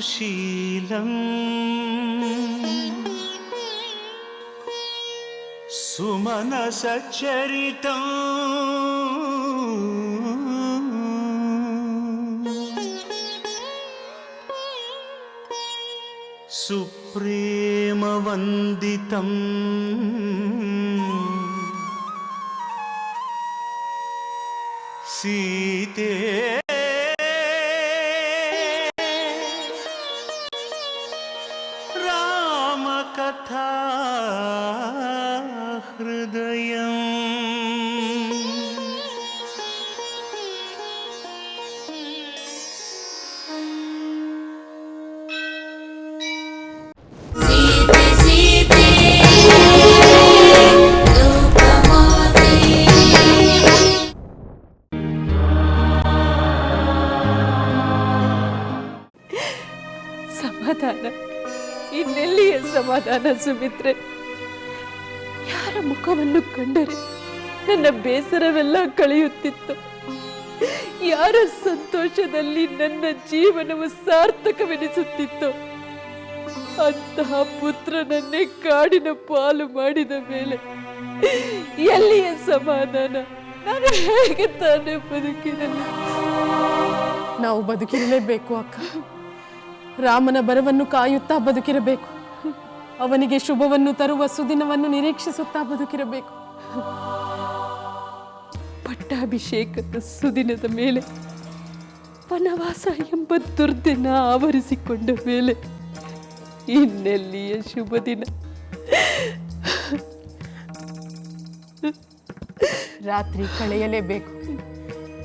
సుశీలం. సుమనసచరితం సుప్రేమవందితం. సీతే കഥാ ഹൃദയം ಸಮಾಧಾನ ಸುಮಿತ್ರೆ. ಯಾರ ಮುಖವನ್ನು ಕಂಡರೆ ನನ್ನ ಬೇಸರವೆಲ್ಲ ಕಳೆಯುತ್ತಿತ್ತು. ಯಾರ ಸಂತೋಷದಲ್ಲಿ ನನ್ನ ಜೀವನವು ಸಾರ್ಥಕವೆನಿಸುತ್ತಿತ್ತು. ಅಂತಹ ಪುತ್ರನನ್ನೇ ಕಾಡಿನ ಪಾಲು ಮಾಡಿದ ಮೇಲೆ ಎಲ್ಲಿಯ ಸಮಾಧಾನ? ನಾನು ಹೇಗೆ ತಾನೇ ಬದುಕಿರಲಿ ನಾವು ಬದುಕಿರಲೇಬೇಕು ಅಕ್ಕ. ರಾಮನ ಬರವನ್ನು ಕಾಯುತ್ತಾ ಬದುಕಿರಬೇಕು. ಅವನಿಗೆ ಶುಭವನ್ನು ತರುವ ಸುದಿನವನ್ನು ನಿರೀಕ್ಷಿಸುತ್ತಾ ಬದುಕಿರಬೇಕು. ಪಟ್ಟಾಭಿಷೇಕದ ಸುದಿನದ ಮೇಲೆ, ವನವಾಸ ಎಂಬ ದುರ್ದಿನ ಆವರಿಸಿಕೊಂಡ ಮೇಲೆ ಇನ್ನೆಲ್ಲಿಯ ಶುಭ ದಿನ? ರಾತ್ರಿ ಕಳೆಯಲೇಬೇಕು,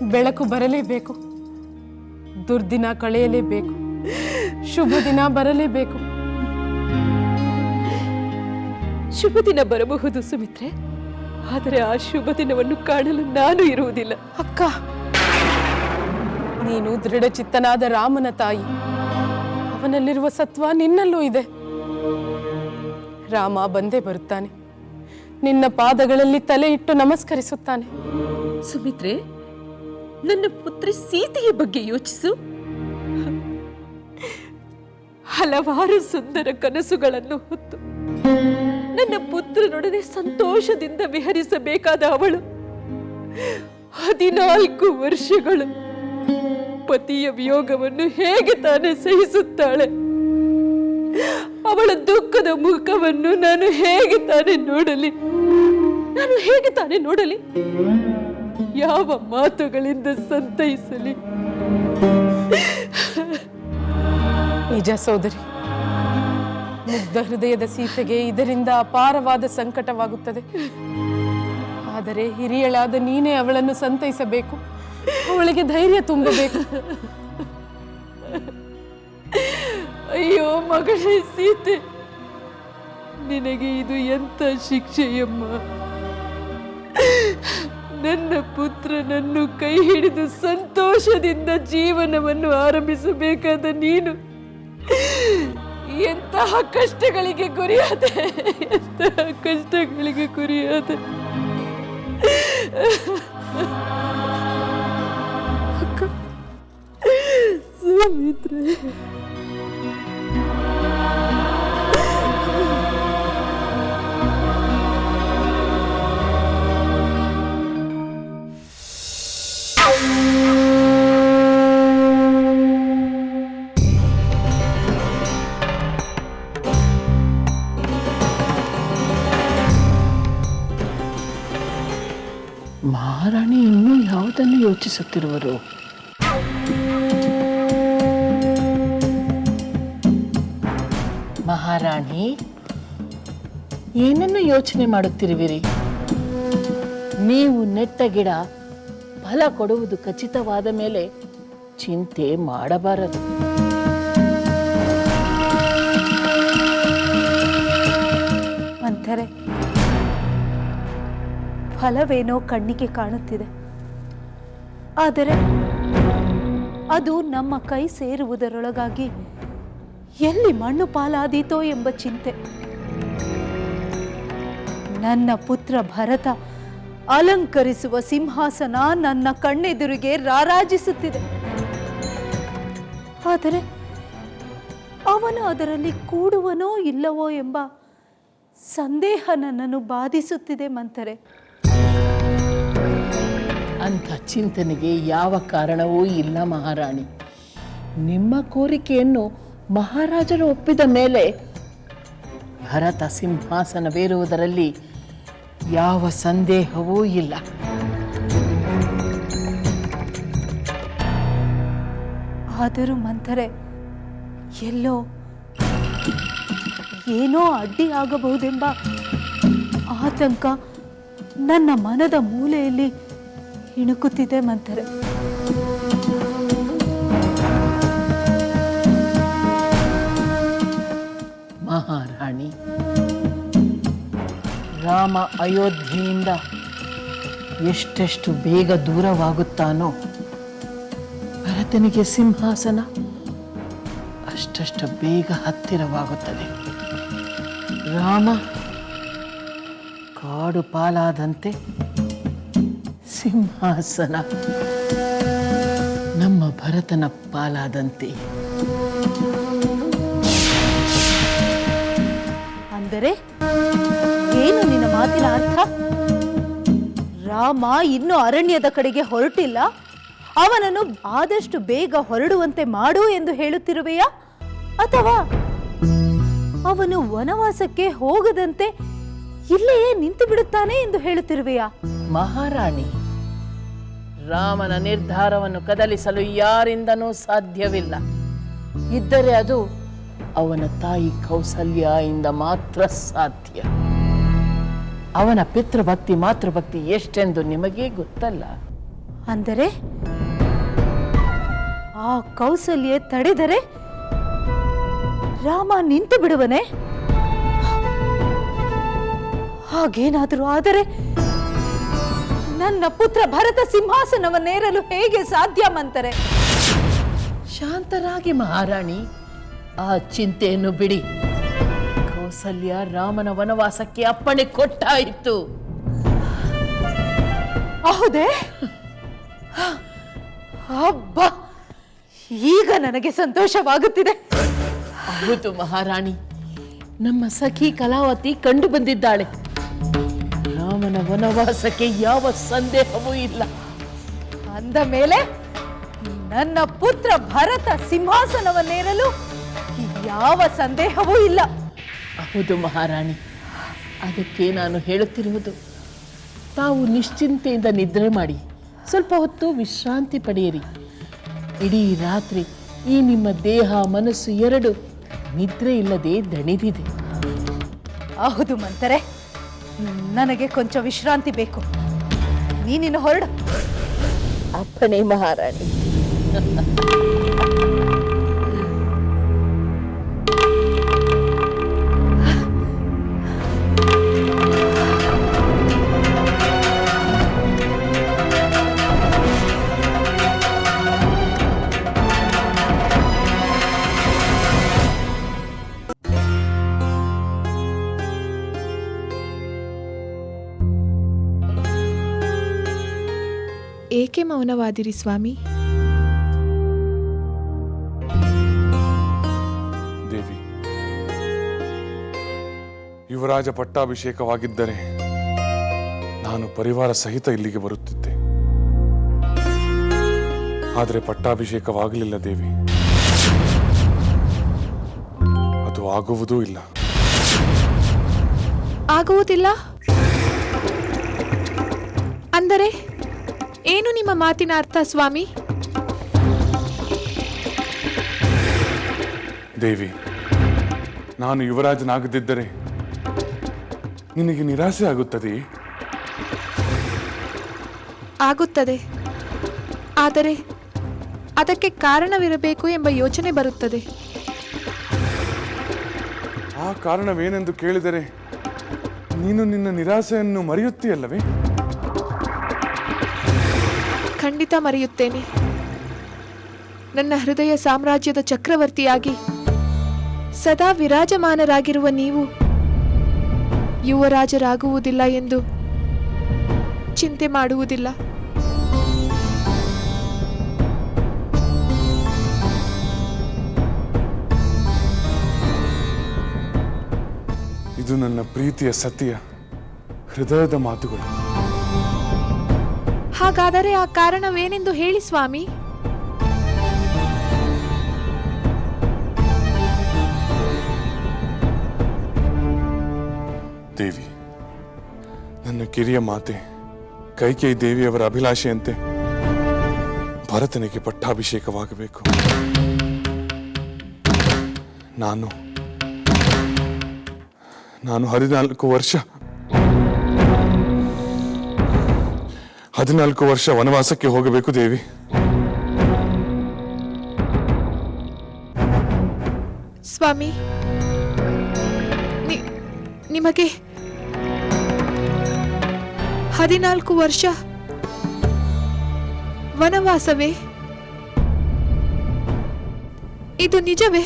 ಬೆಳಕು ಬರಲೇಬೇಕು, ದುರ್ದಿನ ಕಳೆಯಲೇಬೇಕು, ಶುಭ ದಿನ ಬರಲೇಬೇಕು. ಶುಭ ದಿನ ಬರಬಹುದು ಸುಮಿತ್ರೆ. ಆದರೆ ಆ ಶುಭ ದಿನವನ್ನು ಕಾಣಲು ನಾನು ಇರುವುದಿಲ್ಲ. ಅಕ್ಕ ನೀನು ದೃಢಚಿತ್ತನಾದ ರಾಮನ ತಾಯಿ. ಅವನಲ್ಲಿರುವ ಸತ್ವ ನಿನ್ನಲ್ಲೂ ಇದೆ. ರಾಮ ಬಂದೇ ಬರುತ್ತಾನೆ. ನಿನ್ನ ಪಾದಗಳಲ್ಲಿ ತಲೆ ಇಟ್ಟು ನಮಸ್ಕರಿಸುತ್ತಾನೆ. ಸುಮಿತ್ರೆ ನನ್ನ ಪುತ್ರಿ ಸೀತೆಯ ಬಗ್ಗೆ ಯೋಚಿಸು. ಹಲವಾರು ಸುಂದರ ಕನಸುಗಳನ್ನು ಹೊತ್ತು. ನನ್ನ ಪುತ್ರನೊಡನೆ ಸಂತೋಷದಿಂದ ವಿಹರಿಸಬೇಕಾದ ಅವಳು. ಹದಿನಾಲ್ಕು ವರ್ಷಗಳು ಪತಿಯ ವಿಯೋಗವನ್ನು ಹೇಗೆ ತಾನೇ ಸಹಿಸುತ್ತಾಳೆ? ಅವಳ ದುಃಖದ ಮುಖವನ್ನು ನಾನು ಹೇಗೆ ತಾನೇ ನೋಡಲಿ? ನಾನು ಹೇಗೆ ತಾನೇ ನೋಡಲಿ? ಯಾವ ಮಾತುಗಳಿಂದ ಸಂತೈಸಲಿ? ನಿಜ ಸೋದರಿ ಮುಗ್ಧ ಹೃದಯದ ಸೀತೆಗೆ ಇದರಿಂದ ಅಪಾರವಾದ ಸಂಕಟವಾಗುತ್ತದೆ. ಆದರೆ ಹಿರಿಯಳಾದ ನೀನೇ ಅವಳನ್ನು ಸಂತೈಸಬೇಕು. ಅವಳಿಗೆ ಧೈರ್ಯ ತುಂಬಬೇಕು. ಅಯ್ಯೋ ಮಗಳೇ ಸೀತೆ, ನಿನಗೆ ಇದು ಎಂತ ಶಿಕ್ಷೆಯಮ್ಮ? ನನ್ನ ಪುತ್ರನನ್ನು ಕೈ ಹಿಡಿದು ಸಂತೋಷದಿಂದ ಜೀವನವನ್ನು ಆರಂಭಿಸಬೇಕಾದ ನೀನು ಎಂತಹ ಕಷ್ಟಗಳಿಗೆ ಗುರಿಯಾದೆ ಎಂತಹ ಕಷ್ಟಗಳಿಗೆ ಗುರಿಯಾದೆ. ಸುಮಿತ್ರೆ ಯೋಚಿಸುತ್ತಿರುವರು. ಮಹಾರಾಣಿ, ಏನನ್ನು ಯೋಚನೆ ಮಾಡುತ್ತಿರುವಿರಿ? ನೀವು ನೆಟ್ಟ ಗಿಡ ಫಲ ಕೊಡುವುದು ಖಚಿತವಾದ ಮೇಲೆ ಚಿಂತೆ ಮಾಡಬಾರದು. ಅಂತಾರೆ ಫಲವೇನೋ ಕಣ್ಣಿಗೆ ಕಾಣುತ್ತಿದೆ. ಆದರೆ ಅದು ನಮ್ಮ ಕೈ ಸೇರುವುದರೊಳಗಾಗಿ ಎಲ್ಲಿ ಮಣ್ಣು ಪಾಲಾದೀತೋ ಎಂಬ ಚಿಂತೆ. ನನ್ನ ಪುತ್ರ ಭರತ ಅಲಂಕರಿಸುವ ಸಿಂಹಾಸನ ನನ್ನ ಕಣ್ಣೆದುರಿಗೆ ರಾರಾಜಿಸುತ್ತಿದೆ. ಆದರೆ ಅವನು ಅದರಲ್ಲಿ ಕೂಡುವನೋ ಇಲ್ಲವೋ ಎಂಬ ಸಂದೇಹ ನನ್ನನ್ನು ಬಾಧಿಸುತ್ತಿದೆ ಮಂಥರೆ ಅಂಥ ಚಿಂತನೆಗೆ ಯಾವ ಕಾರಣವೂ ಇಲ್ಲ ಮಹಾರಾಣಿ. ನಿಮ್ಮ ಕೋರಿಕೆಯನ್ನು ಮಹಾರಾಜರು ಒಪ್ಪಿದ ಮೇಲೆ ಭರತ ಸಿಂಹಾಸನವೇರುವುದರಲ್ಲಿ ಯಾವ ಸಂದೇಹವೂ ಇಲ್ಲ. ಆದರೂ ಮಂಥರೆ, ಎಲ್ಲೋ ಏನೋ ಅಡ್ಡಿ ಆಗಬಹುದೆಂಬ ಆತಂಕ ನನ್ನ ಮನದ ಮೂಲೆಯಲ್ಲಿ ಇಣುಕುತ್ತಿದೆ ಮಂಥರ ಮಹಾರಾಣಿ, ರಾಮ ಅಯೋಧ್ಯೆಯಿಂದ ಎಷ್ಟೆಷ್ಟು ಬೇಗ ದೂರವಾಗುತ್ತಾನೋ, ಭರತನಿಗೆ ಸಿಂಹಾಸನ ಅಷ್ಟಷ್ಟು ಬೇಗ ಹತ್ತಿರವಾಗುತ್ತದೆ. ರಾಮ ಕಾಡು ಪಾಲಾದಂತೆ ಸಿಂಹಾಸನ. ನಮ್ಮ ಭರತನ ಪಾಲಾದಂತೆ. ಅಂದರೆ ಏನು ನಿನ್ನ ಮಾತಿನ ಅರ್ಥ? ರಾಮ ಇನ್ನೂ ಅರಣ್ಯದ ಕಡೆಗೆ ಹೊರಟಿಲ್ಲ. ಅವನನ್ನು ಆದಷ್ಟು ಬೇಗ ಹೊರಡುವಂತೆ ಮಾಡು ಎಂದು ಹೇಳುತ್ತಿರುವೆಯಾ? ಅಥವಾ ಅವನು ವನವಾಸಕ್ಕೆ ಹೋಗದಂತೆ ಇಲ್ಲಿಯೇ ನಿಂತು ಬಿಡುತ್ತಾನೆ ಎಂದು ಹೇಳುತ್ತಿರುವೆಯಾ? ಮಹಾರಾಣಿ ರಾಮನ ನಿರ್ಧಾರವನ್ನು ಕದಲಿಸಲು ಯಾರಿಂದನೂ ಸಾಧ್ಯವಿಲ್ಲ. ಇದ್ದರೆ ಅದು ಅವನ ತಾಯಿ ಕೌಸಲ್ಯಿಂದ ಮಾತ್ರ ಸಾಧ್ಯ. ಅವನ ಪಿತೃಭಕ್ತಿ, ಮಾತೃಭಕ್ತಿ ಎಷ್ಟೆಂದು ನಿಮಗೇ ಗೊತ್ತಲ್ಲ. ಅಂದರೆ ಆ ಕೌಸಲ್ಯ ತಡೆದರೆ ರಾಮ ನಿಂತು ಬಿಡುವನೆ ಹಾಗೇನಾದರೂ ಆದರೆ ನನ್ನ ಪುತ್ರ ಭರತ ಸಿಂಹಾಸನವನ್ನೇರಲು ಹೇಗೆ ಸಾಧ್ಯ ಮಂತರೆ? ಶಾಂತರಾಗಿ ಮಹಾರಾಣಿ ಆ ಚಿಂತೆಯನ್ನು ಬಿಡಿ. ಕೌಸಲ್ಯ ರಾಮನ ವನವಾಸಕ್ಕೆ ಅಪ್ಪಣೆ ಕೊಟ್ಟಾಯಿತು. ಹೌದೇ? ಹಬ್ಬ ಈಗ ನನಗೆ ಸಂತೋಷವಾಗುತ್ತಿದೆ. ಹೌದು ಮಹಾರಾಣಿ ನಮ್ಮ ಸಖಿ ಕಲಾವತಿ ಕಂಡು ಬಂದಿದ್ದಾಳೆ. ವನವಾಸಕ್ಕೆ ಯಾವ ಸಂದೇಹವೂ ಇಲ್ಲ. ಅಂದ ಮೇಲೆ ನನ್ನ ಪುತ್ರ ಭರತ ಸಿಂಹಾಸನವನ್ನೇರಲು ಯಾವ ಸಂದೇಹವೂ ಇಲ್ಲ. ಹೌದು ಮಹಾರಾಣಿ ಅದಕ್ಕೆ ನಾನು ಹೇಳುತ್ತಿರುವುದು ತಾವು ನಿಶ್ಚಿಂತೆಯಿಂದ ನಿದ್ರೆ ಮಾಡಿ ಸ್ವಲ್ಪ ಹೊತ್ತು ವಿಶ್ರಾಂತಿ ಪಡೆಯಿರಿ. ಇಡೀ ರಾತ್ರಿ ಈ ನಿಮ್ಮ ದೇಹ ಮನಸ್ಸು ಎರಡು ನಿದ್ರೆ ಇಲ್ಲದೆ ದಣಿದಿದೆ. ಹೌದು ಮಂತರೆ ನನಗೆ ಕೊಂಚ ವಿಶ್ರಾಂತಿ ಬೇಕು. ನೀನಿನ್ನು ಹೊರಡು. ಅಪ್ಪನೇ ಮಹಾರಾಣಿ. ಮೌನವಾದಿರಿ ಸ್ವಾಮಿ. ದೇವಿ ಯುವರಾಜ ಪಟ್ಟಾಭಿಷೇಕವಾಗಿದ್ದರೆ ನಾನು ಪರಿವಾರ ಸಹಿತ ಇಲ್ಲಿಗೆ ಬರುತ್ತಿದ್ದೆ. ಆದರೆ ಪಟ್ಟಾಭಿಷೇಕವಾಗಲಿಲ್ಲ ದೇವಿ. ಅದು ಆಗುವುದೂ ಇಲ್ಲ. ಆಗುವುದಿಲ್ಲ? ಅಂದರೆ? ಏನು ನಿಮ್ಮ ಮಾತಿನ ಅರ್ಥ ಸ್ವಾಮಿ? ದೇವಿ ನಾನು ಯುವರಾಜನಾಗದಿದ್ದರೆ ನಿನಗೆ ನಿರಾಸೆ ಆಗುತ್ತದೆಯೇ? ಆಗುತ್ತದೆ. ಆದರೆ ಅದಕ್ಕೆ ಕಾರಣವಿರಬೇಕು ಎಂಬ ಯೋಚನೆ ಬರುತ್ತದೆ. ಆ ಕಾರಣವೇನೆಂದು ಕೇಳಿದರೆ ನೀನು ನಿನ್ನ ನಿರಾಸೆಯನ್ನು ಮರೆಯುತ್ತೀಯಲ್ಲವೇ? ಖಂಡಿತ ಮರೆಯುತ್ತೇನೆ. ನನ್ನ ಹೃದಯ ಸಾಮ್ರಾಜ್ಯದ ಚಕ್ರವರ್ತಿಯಾಗಿ, ಸದಾ ವಿರಾಜಮಾನರಾಗಿರುವ ನೀವು ಯುವರಾಜರಾಗುವುದಿಲ್ಲ ಎಂದು ಚಿಂತೆ ಮಾಡುವುದಿಲ್ಲ. ಇದು ನನ್ನ ಪ್ರೀತಿಯ ಸತ್ಯ ಹೃದಯದ ಮಾತುಗಳು. ಹಾಗಾದರೆ ಆ ಕಾರಣವೇನೆಂದು ಹೇಳಿ ಸ್ವಾಮಿ. ದೇವಿ, ನನ್ನ ಕಿರಿಯ ಮಾತೆ, ಕೈಕೇಯಿ ದೇವಿಯವರ ಅಭಿಲಾಷೆಯಂತೆ ಭರತನಿಗೆ ಪಟ್ಟಾಭಿಷೇಕವಾಗಬೇಕು. ನಾನು ನಾನು ಹದಿನಾಲ್ಕು ವರ್ಷ ಹದಿನಾಲ್ಕು ವರ್ಷ ವನವಾಸಕ್ಕೆ ಹೋಗಬೇಕು ದೇವಿ. ಸ್ವಾಮಿ ನಿಮಗೆ ಹದಿನಾಲ್ಕು ವರ್ಷ ವನವಾಸವೇ? ಇದು ನಿಜವೇ?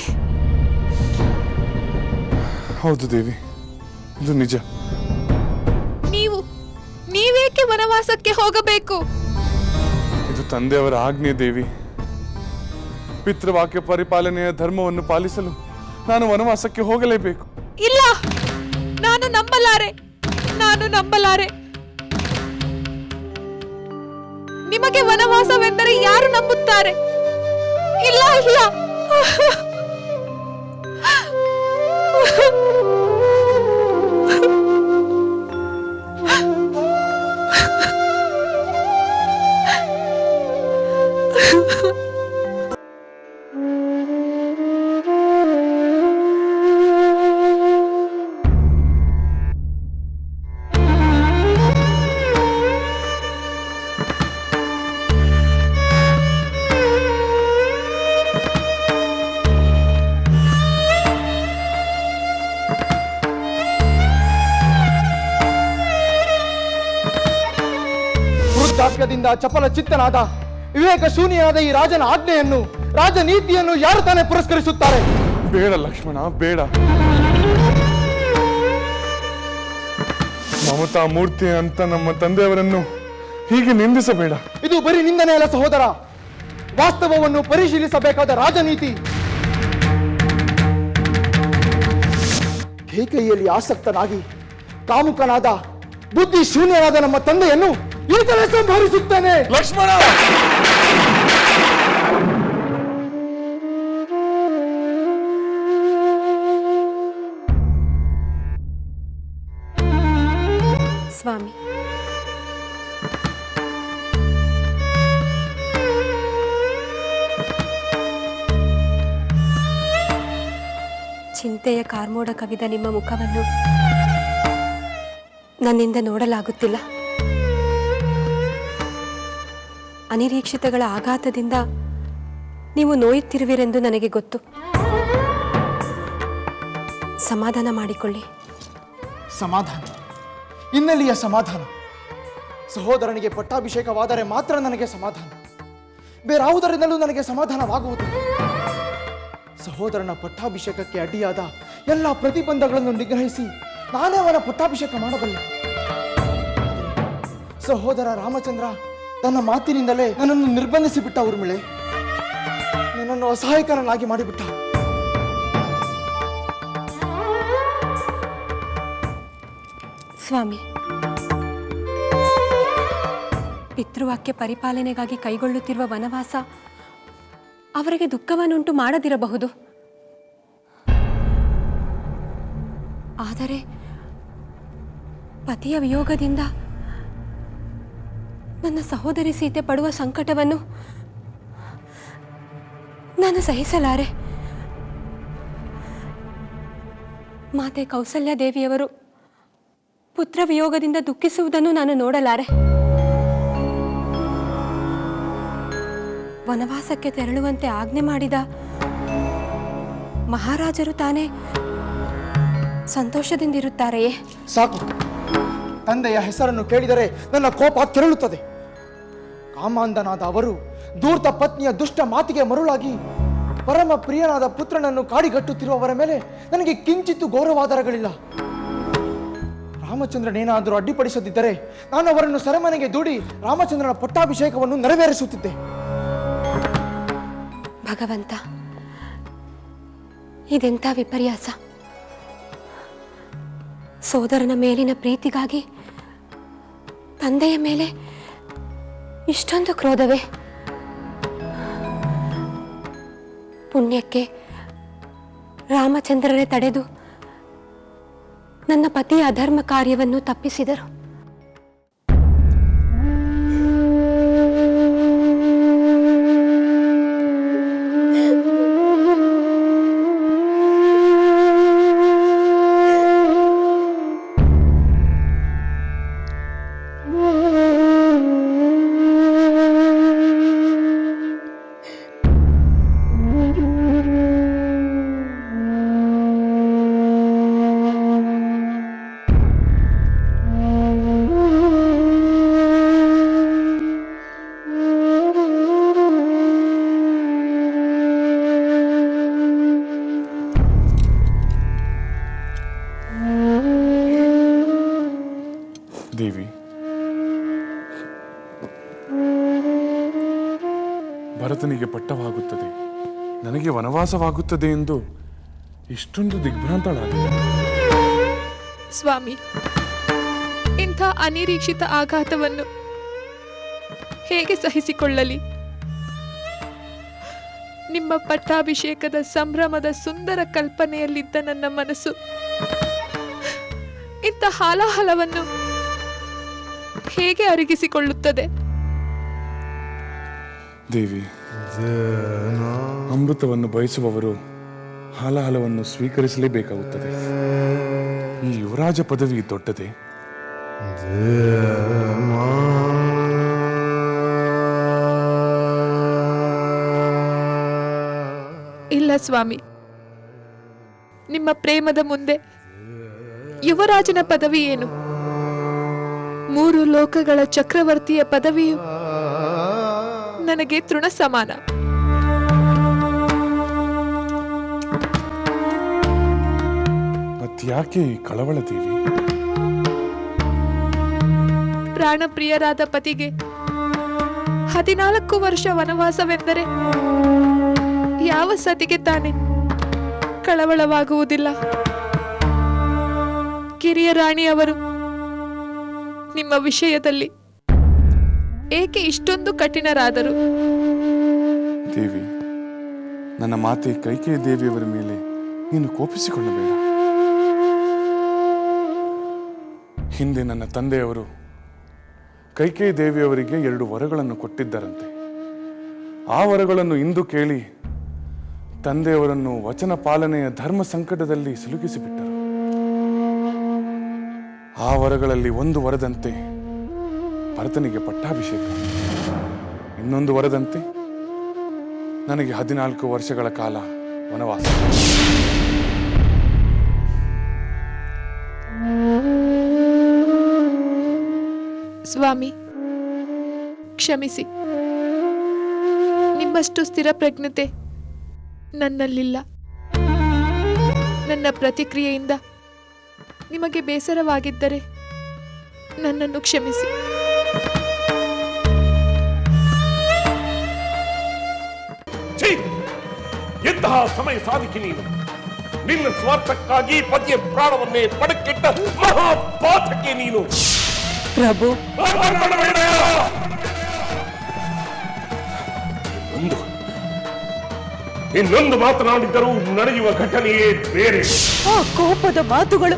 ಹೌದು ದೇವಿ. ಇದು ನಿಜ. ವನವಾಸಕ್ಕೆ ಹೋಗಬೇಕು. ಇದು ತಂದೆಯವರ ಆಜ್ಞೆ ದೇವಿ. ಪಿತೃವಾಕ್ಯ ಪರಿಪಾಲನೆಯ ಧರ್ಮವನ್ನು ಪಾಲಿಸಲು ನಾನು ವನವಾಸಕ್ಕೆ ಹೋಗಲೇಬೇಕು. ಇಲ್ಲ! ನಾನು ನಂಬಲಾರೆ! ನಾನು ನಂಬಲಾರೆ! ನಿಮಗೆ ವನವಾಸವೆಂದರೆ ಯಾರು ನಂಬುತ್ತಾರೆ? ಇಲ್ಲ ಇಲ್ಲ! ವೃದ್ಧಾಪ್ಯದಿಂದ ಚಪಲ ಚಿತ್ತನಾದ ವಿವೇಕ ಶೂನ್ಯನಾದ ಈ ರಾಜನ ಆಜ್ಞೆಯನ್ನು ರಾಜನೀತಿಯನ್ನು ಯಾರು ತಾನೇ ಪುರಸ್ಕರಿಸುತ್ತಾರೆ? ಬೇಡ ಲಕ್ಷ್ಮಣ ಬೇಡ. ಮಮತಾ ಮೂರ್ತಿ ಅಂತ ನಮ್ಮ ತಂದೆಯವರನ್ನು ಹೀಗೆ ನಿಂದಿಸಬೇಡ. ಇದು ಬರೀ ನಿಂದನೆ ಅಲ್ಲ ಸಹೋದರ. ವಾಸ್ತವವನ್ನು ಪರಿಶೀಲಿಸಬೇಕಾದ ರಾಜನೀತಿ. ಕೈಕೈಯಲ್ಲಿ ಆಸಕ್ತನಾಗಿ ಕಾಮುಕನಾದ ಬುದ್ಧಿ ಶೂನ್ಯನಾದ ನಮ್ಮ ತಂದೆಯನ್ನು ಈಗಲೇ ಸಂಹರಿಸುತ್ತೇನೆ. ಲಕ್ಷ್ಮಣ! ಸ್ವಾಮಿ. ಚಿಂತೆಯ ಕಾರ್ಮೋಡ ಕವಿದ ನಿಮ್ಮ ಮುಖವನ್ನು ನನ್ನಿಂದ ನೋಡಲಾಗುತ್ತಿಲ್ಲ. ಅನಿರೀಕ್ಷಿತಗಳ ಆಘಾತದಿಂದ ನೀವು ನೋಯುತ್ತಿರುವಿರೆಂದು ನನಗೆ ಗೊತ್ತು. ಸಮಾಧಾನ ಮಾಡಿಕೊಳ್ಳಿ. ಸಮಾಧಾನ. ಇನ್ನಲ್ಲಿಯ ಸಮಾಧಾನ? ಸಹೋದರನಿಗೆ ಪಟ್ಟಾಭಿಷೇಕವಾದರೆ ಮಾತ್ರ ನನಗೆ ಸಮಾಧಾನ. ಬೇರಾವುದರಿಂದಲೂ ನನಗೆ ಸಮಾಧಾನವಾಗುವುದಿಲ್ಲ ಸಹೋದರನ ಪಟ್ಟಾಭಿಷೇಕಕ್ಕೆ ಅಡ್ಡಿಯಾದ ಎಲ್ಲ ಪ್ರತಿಬಂಧಗಳನ್ನು ನಿಗ್ರಹಿಸಿ ನಾನೇ ಅವನ ಪಟ್ಟಾಭಿಷೇಕ ಮಾಡಬಲ್ಲೆ. ಸಹೋದರ ರಾಮಚಂದ್ರ ತನ್ನ ಮಾತಿನಿಂದಲೇ ನನ್ನನ್ನು ನಿರ್ಬಂಧಿಸಿ ಬಿಟ್ಟ ಊರ್ಮಿಳೆ. ನನ್ನನ್ನು ಅಸಹಾಯಕರನ್ನಾಗಿ ಮಾಡಿಬಿಟ್ಟ. ಸ್ವಾಮಿ, ಪಿತೃವಾಕ್ಯ ಪರಿಪಾಲನೆಗಾಗಿ ಕೈಗೊಳ್ಳುತ್ತಿರುವ ವನವಾಸ ಅವರಿಗೆ ದುಃಖವನ್ನುಂಟು ಮಾಡದಿರಬಹುದು. ಆದರೆ ಪತಿಯ ವಿಯೋಗದಿಂದ ನನ್ನ ಸಹೋದರಿ ಸೀತೆ ಪಡುವ ಸಂಕಟವನ್ನು ನಾನು ಸಹಿಸಲಾರೆ. ಮಾತೆ ಕೌಸಲ್ಯ ದೇವಿಯವರು ಪುತ್ರ ವಿಯೋಗದಿಂದ ದುಃಖಿಸುವುದನ್ನು ನಾನು ನೋಡಲಾರೆ. ವನವಾಸಕ್ಕೆ ತೆರಳುವಂತೆ ಆಜ್ಞೆ ಮಾಡಿದ ಮಹಾರಾಜರು ತಾನೇ ಸಂತೋಷದಿಂದಿರುತ್ತಾರೆಯೇ? ಸಾಕು. ತಂದೆಯ ಹೆಸರನ್ನು ಕೇಳಿದರೆ ನನ್ನ ಕೋಪ ಕೆರಳುತ್ತದೆ ಕಾಮಾಂಧನಾದ ಅವರು ದೂರ್ತ ಪತ್ನಿಯ ದುಷ್ಟ ಮಾತಿಗೆ ಮರುಳಾಗಿ ಪರಮ ಪ್ರಿಯನಾದ ಪುತ್ರನನ್ನು ಕಾಡಿಗಟ್ಟುತ್ತಿರುವವರ ಮೇಲೆ ನನಗೆ ಕಿಂಚಿತ್ತು ಗೌರವಾಧಾರಗಳಿಲ್ಲ. ರಾಮಚಂದ್ರನೇನಾದರೂ ಅಡ್ಡಿಪಡಿಸದಿದ್ದರೆ ನಾನು ಅವರನ್ನು ಸರಮನೆಗೆ ದೂಡಿ ರಾಮಚಂದ್ರನ ಪಟ್ಟಾಭಿಷೇಕವನ್ನು ನೆರವೇರಿಸುತ್ತಿದ್ದೆ. ಭಗವಂತ ಇದೆಂಥ ವಿಪರ್ಯಾಸ? ಸೋದರನ ಮೇಲಿನ ಪ್ರೀತಿಗಾಗಿ ತಂದೆಯ ಮೇಲೆ ಇಷ್ಟೊಂದು ಕ್ರೋಧವೇ? ಪುಣ್ಯಕ್ಕೆ ರಾಮಚಂದ್ರರೇ ತಡೆದು ನನ್ನ ಪತಿಯ ಅಧರ್ಮ ಕಾರ್ಯವನ್ನು ತಪ್ಪಿಸಿದರು. ವನವಾಸವಾಗುತ್ತದೆ ಎಂದು ಇಷ್ಟೊಂದು ದಿಗ್ಭ್ರಾಂತಳಾದ ಸ್ವಾಮಿ ಇಂಥ ಅನಿರೀಕ್ಷಿತ ಆಘಾತವನ್ನು ಹೇಗೆ ಸಹಿಸಿಕೊಳ್ಳಲಿ? ನಿಮ್ಮ ಪಟ್ಟಾಭಿಷೇಕದ ಸಂಭ್ರಮದ ಸುಂದರ ಕಲ್ಪನೆಯಲ್ಲಿದ್ದ ನನ್ನ ಮನಸ್ಸು ಇಂಥ ಹಾಲಾಹಲವನ್ನು ಹೇಗೆ ಅರಗಿಸಿಕೊಳ್ಳುತ್ತದೆ? ದೇವಿ ಅಮೃತವನ್ನು ಬಯಸುವವರು ಹಾಲಹಲವನ್ನು ಸ್ವೀಕರಿಸಲೇಬೇಕಾಗುತ್ತದೆ. ಈ ಯುವರಾಜ ಪದವಿ ದೊಡ್ಡದೆ. ಇಲ್ಲ ಸ್ವಾಮಿ. ನಿಮ್ಮ ಪ್ರೇಮದ ಮುಂದೆ ಯುವರಾಜನ ಪದವಿ ಏನು? ಮೂರು ಲೋಕಗಳ ಚಕ್ರವರ್ತಿಯ ಪದವಿಯು ನನಗೆ ತೃಣ ಸಮಾನ. ಮತ್ಯಾಕೆ ಈ ಕಳವಳ ದೇವಿ ಪ್ರಾಣಪ್ರಿಯರಾದ ಪತಿಗೆ ಹದಿನಾಲ್ಕು ವರ್ಷ ವನವಾಸವೆಂದರೆ ಯಾವ ಸತಿಗೆ ತಾನೆ ಕಳವಳವಾಗುವುದಿಲ್ಲ. ಕಿರಿಯ ರಾಣಿ ಅವರು ನಿಮ್ಮ ವಿಷಯದಲ್ಲಿ ಏಕೆ ಇಷ್ಟೊಂದು ಕಠಿಣರಾದರು? ದೇವಿ, ನನ್ನ ಮಾತೆ ಕೈಕೇಯ ದೇವಿಯವರ ಮೇಲೆ ನೀನು ಕೋಪಿಸಿಕೊಳ್ಳಬೇಡ. ಹಿಂದೆ ನನ್ನ ತಂದೆಯವರು ಕೈಕೇಯ ದೇವಿಯವರಿಗೆ ಎರಡು ವರಗಳನ್ನು ಕೊಟ್ಟಿದ್ದರಂತೆ. ಆ ವರಗಳನ್ನು ಇಂದು ಕೇಳಿ ತಂದೆಯವರನ್ನು ವಚನ ಪಾಲನೆಯ ಧರ್ಮ ಸಂಕಟದಲ್ಲಿ ಸಿಲುಕಿಸಿಬಿಟ್ಟರು. ಆ ವರಗಳಲ್ಲಿ ಒಂದು ವರದಂತೆ ಭರತನಿಗೆ ಪಟ್ಟಾಭಿಷೇಕ. ಇನ್ನೊಂದು ವರದಂತೆ, ನನಗೆ ಹದಿನಾಲ್ಕು ವರ್ಷಗಳ ಕಾಲ ವನವಾಸ. ಸ್ವಾಮಿ, ಕ್ಷಮಿಸಿ. ನಿಮ್ಮಷ್ಟು ಸ್ಥಿರ ಪ್ರಜ್ಞತೆ ನನ್ನಲ್ಲಿಲ್ಲ. ನನ್ನ ಪ್ರತಿಕ್ರಿಯೆಯಿಂದ ನಿಮಗೆ ಬೇಸರವಾಗಿದ್ದರೆ ನನ್ನನ್ನು ಕ್ಷಮಿಸಿ. ಎಂತಹ ಸಮಯ ಸಾಧಿಕೆ ನೀನು. ನಿನ್ನ ಸ್ವಾರ್ಥಕ್ಕಾಗಿ ಪತಿಯ ಪ್ರಾಣವನ್ನೇ ಪಡಕ್ಕಿಟ್ಟ ಮಹಾಪಾತಕ್ಕೆ ನೀನು. ಪ್ರಭು! ಒಂದು ಇನ್ನೊಂದು. ಮಾತನಾಡಿದ್ದರೂ ನಡೆಯುವ ಘಟನೆಯೇ ಬೇರೆ. ಆ ಕೋಪದ ಮಾತುಗಳು.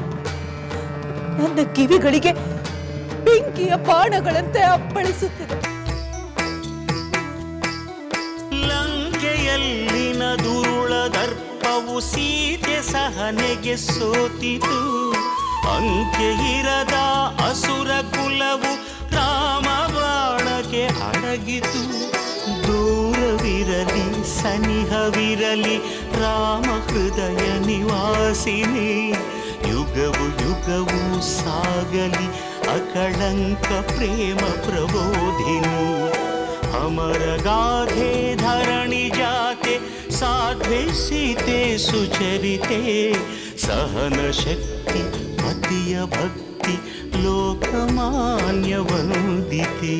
ನನ್ನ ಕಿವಿಗಳಿಗೆ ಬೆಂಕಿಯ ಬಾಣಗಳಂತೆ ಅಪ್ಪಳಿಸುತ್ತಿದೆ. ಲಂಕೆಯಲ್ಲಿನ ದುರುಳ ದರ್ಪವು ಸೀತೆ ಸಹನೆಗೆ ಸೋತಿತು. ಅಂಕೆ ಇರದ ಅಸುರ ಕುಲವು ರಾಮ ಬಾಣಕ್ಕೆ ಅಡಗಿತು. ದೂರವಿರಲಿ, ಸನಿಹವಿರಲಿ, ರಾಮ ಹೃದಯ ನಿವಾಸಿನಿ. ಯುಗವು ಯುಗವು ಸಾಗಲಿ, ಅಕಳಂಕ ಪ್ರೇಮ ಪ್ರಬೋಧಿನಿ. हमर गाधे धरणि जाते साधे सीते सुचरिते। सहन शक्ति पतिय भक्ति लोकमान्य वन्दिते